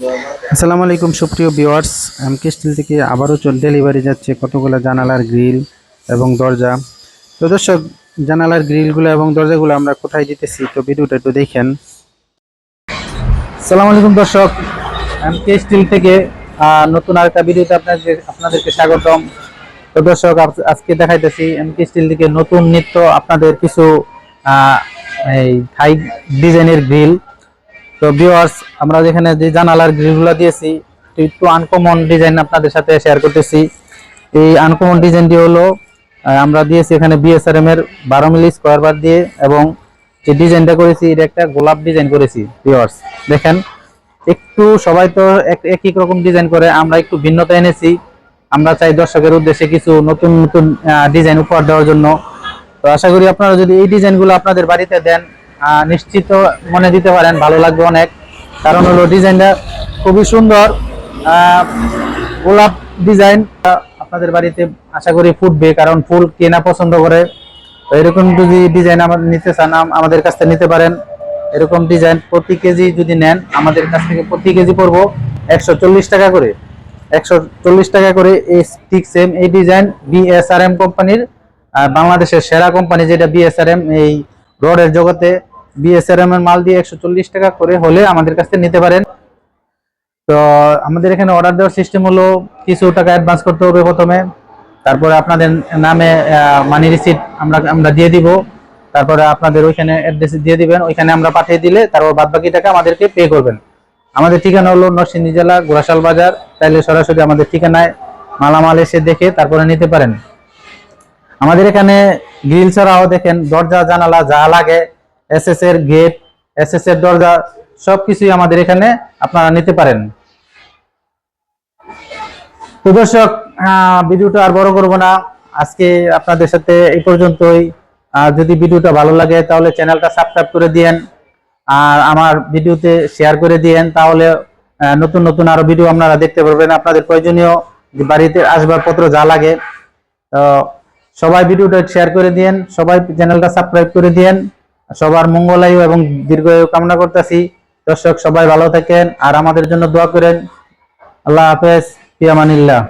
আসসালামু আলাইকুম, সুপ্রিয় ভিউয়ার্স। এমকে স্টিল থেকে আবারও চল ডেলিভারি যাচ্ছে কতগুলো জানালার গ্রিল এবং দরজা। তো দর্শক, জানালার গ্রিলগুলো এবং দরজাগুলো আমরা কোথায় দিতেছি তো ভিডিওটা একটু দেখেন। আসসালামু আলাইকুম দর্শক এমকে স্টিল থেকে নতুন আরেকটা ভিডিওতে আপনাদের আপনাদেরকে স্বাগতম। তো দর্শক আজকে দেখাইতেছি এমকে স্টিল থেকে নতুন নিত্য আপনাদের কিছু এই থাই ডিজাইনের গ্রিল তো ভিউয়ার্স আমরা যেখানে যে জানালার গ্রিলগুলো দিয়েছি একটু আনকমন ডিজাইন আপনাদের সাথে শেয়ার করতেছি। এই আনকমন ডিজাইনটি হলো আমরা দিয়েছি এখানে বিএসআরএম এর বারো মিলি স্কোয়ার বার দিয়ে, এবং যে ডিজাইনটা করেছি, এটা একটা গোলাপ ডিজাইন করেছি ভিউয়ার্স দেখেন, একটু সবাই তো এক- একই রকম ডিজাইন করে, আমরা একটু ভিন্নতা এনেছি। আমরা চাই দর্শকের উদ্দেশ্যে কিছু নতুন নতুন ডিজাইন উপহার দেওয়ার জন্য। তো আশা করি আপনারা যদি এই ডিজাইনগুলো আপনাদের বাড়িতে দেন নিশ্চিত মনে দিতে পারেন, ভালো লাগবে অনেক। কারণ হলো ডিজাইনটা খুবই সুন্দর গোলাপ ডিজাইন। আপনাদের বাড়িতে আশা করি ফুটবে, কারণ ফুল কেনা পছন্দ করে, তো এরকম যদি ডিজাইন আমার নিতে চান আমাদের কাছ থেকে নিতে পারেন। এরকম ডিজাইন প্রতি কেজি যদি নেন, আমাদের কাছ থেকে প্রতি কেজি পড়ব একশো টাকা করে। একশো চল্লিশ টাকা করে এই ঠিক সেম এই ডিজাইন বিএসআরএম কোম্পানির বাংলাদেশের সেরা কোম্পানি যেটা বিএসআরএম এই রডের জগতে বিএসআরএম এর মাল দিয়ে একশো চল্লিশ টাকা করে হলে আমাদের কাছ থেকে নিতে পারেন। তো আমাদের এখানে অর্ডার দেওয়ার সিস্টেম হলো কিছু টাকা অ্যাডভান্স করতে হবে প্রথমে। তারপরে আপনাদের নামে মানি রিসিট আমরা আমরা দিয়ে দিব। তারপরে আপনাদের ওইখানে অ্যাড্রেস দিয়ে দিবেন। ওইখানে আমরা পাঠিয়ে দিলে তারপর বাদ বাকি টাকা আমাদেরকে পে করবেন। আমাদের ঠিকানা হলো নরসিংদী জেলা গোরাশাল বাজার। তাইলে সরাসরি আমাদের ঠিকানায় মালামাল এসে দেখে তারপরে নিতে পারেন। আমাদের এখানে গ্রিল ছাড়াও দেখেন দরজা, জানালা যা লাগে এসএস এর গেট এসএস এর দরজা, সবকিছুই আমাদের এখানে আপনারা নিতে পারেন। তো দর্শক ভিডিওটা আর বড় করব না। আজকে আপনাদের সাথে এই পর্যন্তই। যদি ভিডিওটা ভালো লাগে, তাহলে চ্যানেলটা সাবস্ক্রাইব করে দিয়েন। আর আমার ভিডিওতে শেয়ার করে দিয়েন। তাহলে নতুন নতুন আরও ভিডিও আপনারা দেখতে পারবেন। আপনাদের প্রয়োজনীয় বাড়িতে আসবাবপত্র যা লাগে। তো সবাই ভিডিওটা শেয়ার করে দিয়েন। সবাই চ্যানেলটা সাবস্ক্রাইব করে দিয়েন। সবার মঙ্গলায়ু এবং দীর্ঘায়ু কামনা করতেছি। দর্শক, সবাই ভালো থাকেন আর আমাদের জন্য দোয়া করেন। আল্লাহ হাফেজ ফিয়ামানিল্লাহ